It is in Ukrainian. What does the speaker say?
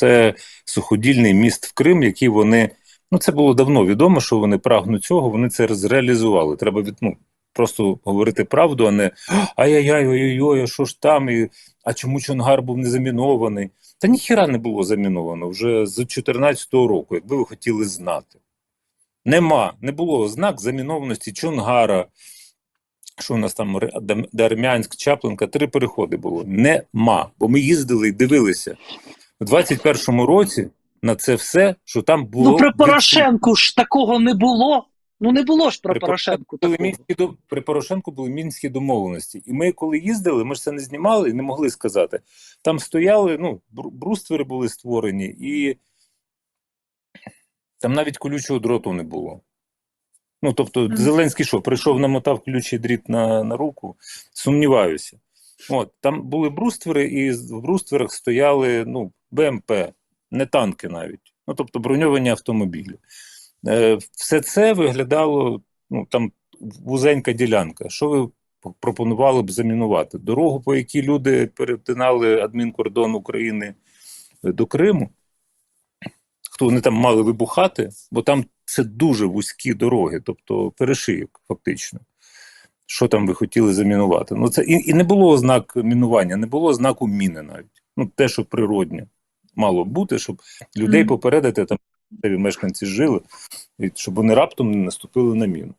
це суходільний міст в Крим, який вони. Ну, це було давно відомо, що вони прагнуть цього, вони це зреалізували. Треба від, ну, просто говорити правду, а не ай-яй-яй, ой-ой-ой, що ж там, і, а чому Чонгар був не замінований? Та ніхіра не було заміновано вже з 2014 року, якби ви хотіли знати. Нема, не було ознак замінованості Чонгара. Що у нас там Дармянськ, Чаплинка, три переходи було. Нема. Бо ми їздили і дивилися у 21-му році на це все, що там було. Ну при. Порошенку ж такого не було. Ну не було ж при При Порошенку були мінські до при Порошенку були мінські домовленості. І ми, коли їздили, ми ж це не знімали і не могли сказати. Там стояли, ну, бруствери були створені, і там навіть колючого дроту не було. Ну, тобто. Зеленський що, прийшов, намотав колючий дріт на, на руку, сумніваюся. От, там були бруствери, і в брустверах стояли ну, БМП, не танки навіть. Ну, тобто броньовані автомобілі. Е, все це виглядало, ну, там вузенька ділянка. Що ви пропонували б замінувати? Дорогу, по якій люди перетинали адмінкордон України е, до Криму? Хто вони там мали вибухати? Бо там це дуже вузькі дороги, тобто перешийок, фактично. Що там ви хотіли замінувати? Ну, це і, і не було ознак мінування, не було знаку міни навіть. Ну, те, що природнє мало бути, щоб людей попередити, там де мешканці жили, і щоб вони раптом не наступили на міну.